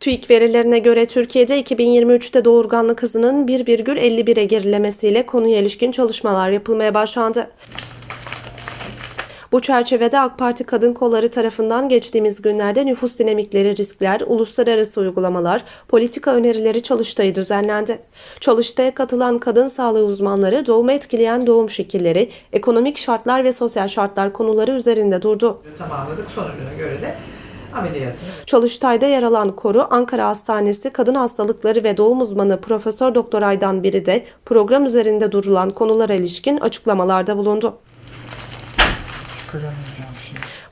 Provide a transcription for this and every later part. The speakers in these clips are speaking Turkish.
TÜİK verilerine göre Türkiye'de 2023'te doğurganlık hızının 1,51'e gerilemesiyle konuya ilişkin çalışmalar yapılmaya başlandı. Bu çerçevede AK Parti Kadın Kolları tarafından geçtiğimiz günlerde nüfus dinamikleri riskler, uluslararası uygulamalar, politika önerileri çalıştayı düzenlendi. Çalıştaya katılan kadın sağlığı uzmanları doğumu etkileyen doğum şekilleri, ekonomik şartlar ve sosyal şartlar konuları üzerinde durdu. tamamladık. Sonucuna göre de ameliyatını Çalıştay'da yer alan koru Ankara Hastanesi Kadın Hastalıkları ve Doğum Uzmanı Profesör Doktor Aydan biri de program üzerinde durulan konulara ilişkin açıklamalarda bulundu.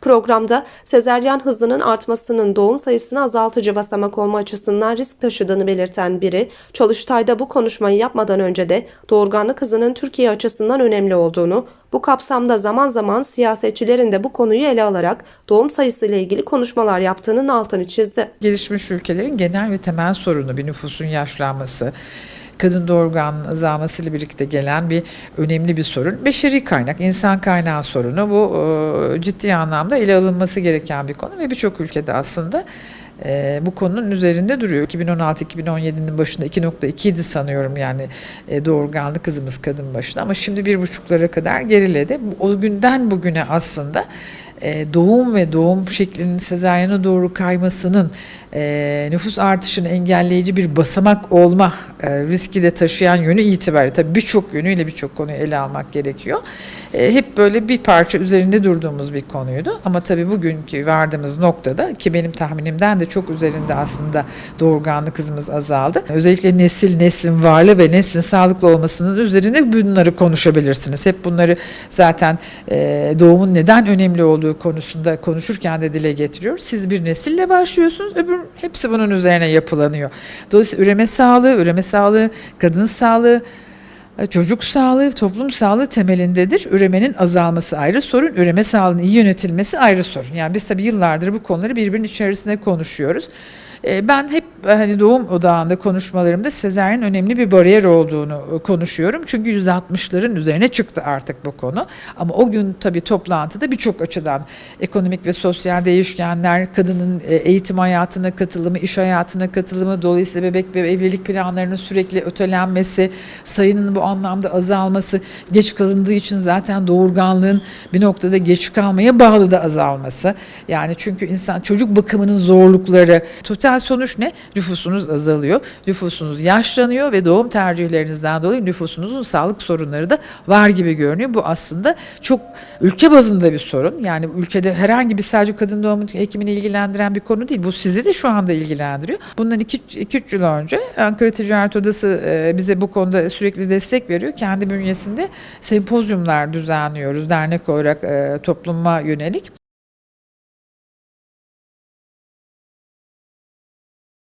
Programda sezeryan hızının artmasının doğum sayısını azaltıcı basamak olma açısından risk taşıdığını belirten biri, Çalıştay'da bu konuşmayı yapmadan önce de doğurganlık hızının Türkiye açısından önemli olduğunu, bu kapsamda zaman zaman siyasetçilerin de bu konuyu ele alarak doğum sayısı ile ilgili konuşmalar yaptığının altını çizdi. Gelişmiş ülkelerin genel ve temel sorunu bir nüfusun yaşlanması, kadın doğurgan azalmasıyla birlikte gelen bir önemli bir sorun. Beşeri kaynak, insan kaynağı sorunu bu e, ciddi anlamda ele alınması gereken bir konu ve birçok ülkede aslında e, bu konunun üzerinde duruyor. 2016-2017'nin başında 2.2 idi sanıyorum yani e, doğurganlık hızımız kadın başına ama şimdi bir buçuklara kadar geriledi. O günden bugüne aslında e, doğum ve doğum şeklinin sezaryana doğru kaymasının e, nüfus artışını engelleyici bir basamak olma e, riski de taşıyan yönü itibariyle tabii birçok yönüyle birçok konuyu ele almak gerekiyor. Hep böyle bir parça üzerinde durduğumuz bir konuydu ama tabii bugünkü vardığımız noktada ki benim tahminimden de çok üzerinde aslında doğurganlık hızımız azaldı. Özellikle nesil, neslin varlığı ve neslin sağlıklı olmasının üzerine bunları konuşabilirsiniz. Hep bunları zaten doğumun neden önemli olduğu konusunda konuşurken de dile getiriyoruz. Siz bir nesille başlıyorsunuz, öbür hepsi bunun üzerine yapılanıyor. Dolayısıyla üreme sağlığı, üreme sağlığı, kadın sağlığı, e, Çocuk sağlığı, toplum sağlığı temelindedir. Üremenin azalması ayrı sorun, üreme sağlığının iyi yönetilmesi ayrı sorun. Yani biz tabii yıllardır bu konuları birbirinin içerisinde konuşuyoruz. E, Ben hep e, hani doğum odağında konuşmalarımda sezaryen önemli bir bariyer olduğunu e, konuşuyorum. Çünkü %60'ların üzerine çıktı artık bu konu. Ama o gün tabii toplantıda birçok açıdan ekonomik ve sosyal değişkenler, kadının e, eğitim hayatına katılımı, iş hayatına katılımı, dolayısıyla bebek ve evlilik planlarının sürekli ötelenmesi, sayının bu anlamda azalması, geç kalındığı için zaten doğurganlığın bir noktada geç kalmaya bağlı da azalması. Yani çünkü insan çocuk bakımının zorlukları, total sonuç ne? Nüfusunuz azalıyor, nüfusunuz yaşlanıyor ve doğum tercihlerinizden dolayı nüfusunuzun sağlık sorunları da var gibi görünüyor. Bu aslında çok ülke bazında bir sorun. Yani ülkede herhangi bir sadece kadın doğum hekimini ilgilendiren bir konu değil. Bu sizi de şu anda ilgilendiriyor. Bundan 2-3 yıl önce Ankara Ticaret Odası e, bize bu konuda sürekli destek veriyor. Kendi bünyesinde sempozyumlar düzenliyoruz dernek olarak e, topluma yönelik.